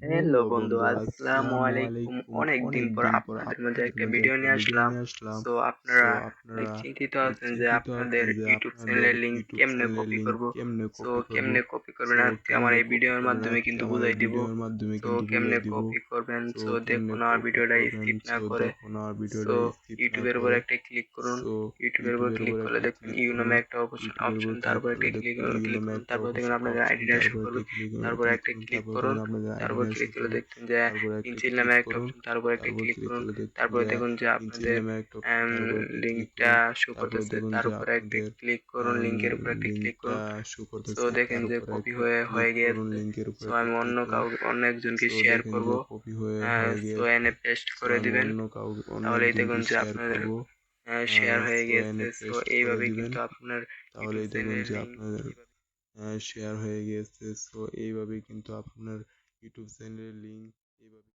Hello বন্ধু আসসালামু আলাইকুম। অনেক দিন পর আপনাদের মাঝে একটা ভিডিও নিয়ে আসলাম। তো আপনারা চিন্তিত আছেন যে আপনাদের ইউটিউব চ্যানেলের লিংক কেমনে কপি করব? তো কেমনে কপি করবেন? আজকে আমার এই ভিডিওর মাধ্যমে কিন্তু বুঝাই দিব। তো কেমনে কপি করবেন? তো দেখুন আমার ভিডিওটা স্কিপ না করে তো ইউটিউবের উপর একটা ক্লিক করুন। ইউটিউবের উপর ক্লিক করলে দেখুন ইউ নামে একটা অপশন তারপর একটা ক্লিক ক্লিক করুন তারপর দেখুন আপনাদের আইডিটা শো করবে তারপর একটা ক্লিক করুন তারপর ক্লিক করলে দেখছেন যে নামে একটা অপশন তার উপর একটা ক্লিক করুন তারপরে দেখুন যে আপনাদের লিংকটা শো করতেছে তার উপর একটা ক্লিক করুন লিংকের উপর একটা ক্লিক করুন। তো দেখেন যে কপি হয়ে হয়ে তো আমি অন্য কাউকে অন্য একজনকে শেয়ার করব। তো এনে পেস্ট করে দিবেন। তাহলে দেখুন যে আপনাদের শেয়ার হয়ে গিয়েছে। তো এইভাবে কিন্তু আপনার তাহলে দেখুন যে আপনাদের শেয়ার হয়ে গিয়েছে। সো এইভাবে কিন্তু আপনার ইউটিউব চ্যানেলের লিঙ্ক এইভাবে